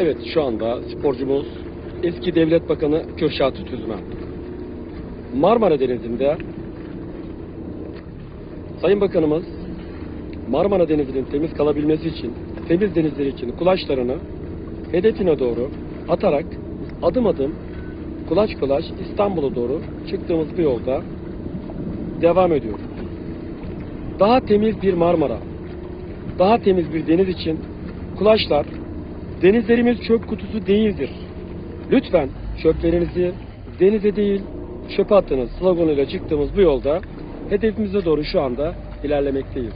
Evet şu anda sporcumuz eski devlet bakanı Kürşat Tüzmen. Marmara Denizi'nde Sayın Bakanımız Marmara Denizi'nin temiz kalabilmesi için temiz denizler için kulaçlarını hedefine doğru atarak adım adım kulaç kulaç İstanbul'a doğru çıktığımız bir yolda devam ediyor. Daha temiz bir Marmara, daha temiz bir deniz için kulaçlar denizlerimiz çöp kutusu değildir. Lütfen çöplerinizi denize değil çöpe attınız sloganıyla çıktığımız bu yolda hedefimize doğru şu anda ilerlemekteyiz.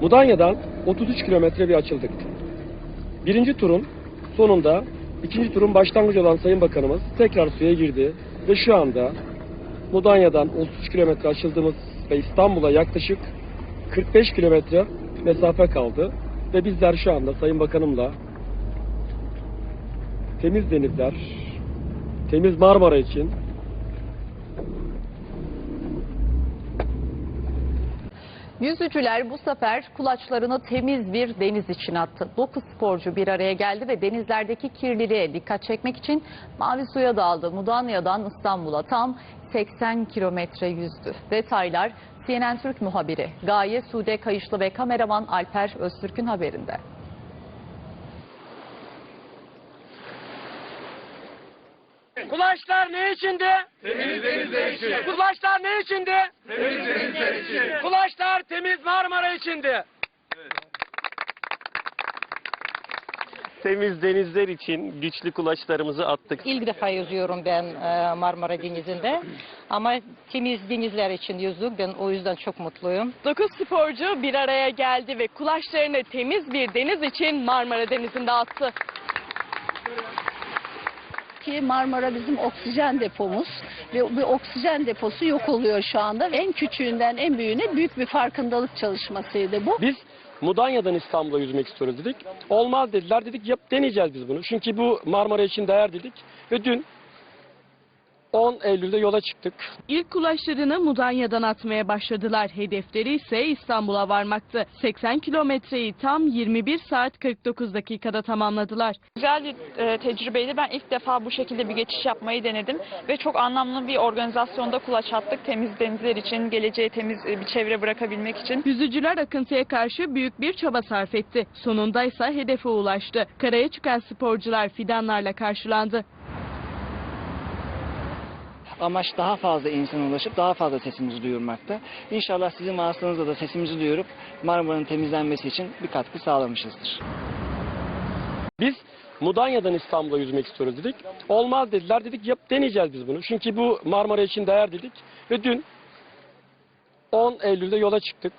Mudanya'dan 33 kilometre bir açıldık. Birinci turun sonunda ikinci turun başlangıcı olan Sayın Bakanımız tekrar suya girdi ve şu anda Mudanya'dan 33 kilometre açıldığımız ve İstanbul'a yaklaşık 45 kilometre mesafe kaldı ve bizler şu anda Sayın Bakanımla temiz denizler, temiz Marmara için Yüzücüler bu sefer kulaçlarını temiz bir deniz için attı. 9 sporcu bir araya geldi ve denizlerdeki kirliliğe dikkat çekmek için mavi suya daldı. Mudanya'dan İstanbul'a tam 80 kilometre yüzdü. Detaylar CNN Türk muhabiri Gaye Sude Kayışlı ve kameraman Alper Öztürk'ün haberinde. Kulaçlar ne içindi? Temiz denizler için. Kulaçlar ne içindi? Temiz denizler için. Kulaçlar temiz Marmara içindi. temiz denizler için güçlü kulaçlarımızı attık. İlk defa yüzüyorum ben e, Marmara Denizi'nde. Ama temiz denizler için yüzdük. Ben o yüzden çok mutluyum. 9 sporcu bir araya geldi ve kulaçlarını temiz bir deniz için Marmara Denizi'nde attı. Ki Marmara bizim oksijen depomuz ve bu oksijen deposu yok oluyor şu anda. En küçüğünden en büyüğüne büyük bir farkındalık çalışmasıydı bu. Biz Mudanya'dan İstanbul'a yüzmek istiyoruz dedik. Olmaz dediler. Dedik yap deneyeceğiz biz bunu. Çünkü bu Marmara için değer dedik. Ve dün 10 Eylül'de yola çıktık. İlk kulaçlarını Mudanya'dan atmaya başladılar. Hedefleri ise İstanbul'a varmaktı. 80 kilometreyi tam 21 saat 49 dakikada tamamladılar. Güzel bir e, tecrübeydi. Ben ilk defa bu şekilde bir geçiş yapmayı denedim ve çok anlamlı bir organizasyonda kulaç attık. Temiz denizler için, geleceğe temiz e, bir çevre bırakabilmek için. Yüzücüler akıntıya karşı büyük bir çaba sarf etti. Sonunda ise hedefe ulaştı. Karaya çıkan sporcular fidanlarla karşılandı. Amaç daha fazla insana ulaşıp daha fazla sesimizi duyurmakta. İnşallah sizin vasıtanızla da sesimizi duyurup Marmara'nın temizlenmesi için bir katkı sağlamışızdır. Biz Mudanya'dan İstanbul'a yüzmek istiyoruz dedik. Olmaz dediler. Dedik yap deneyeceğiz biz bunu. Çünkü bu Marmara için değer dedik. Ve dün 10 Eylül'de yola çıktık.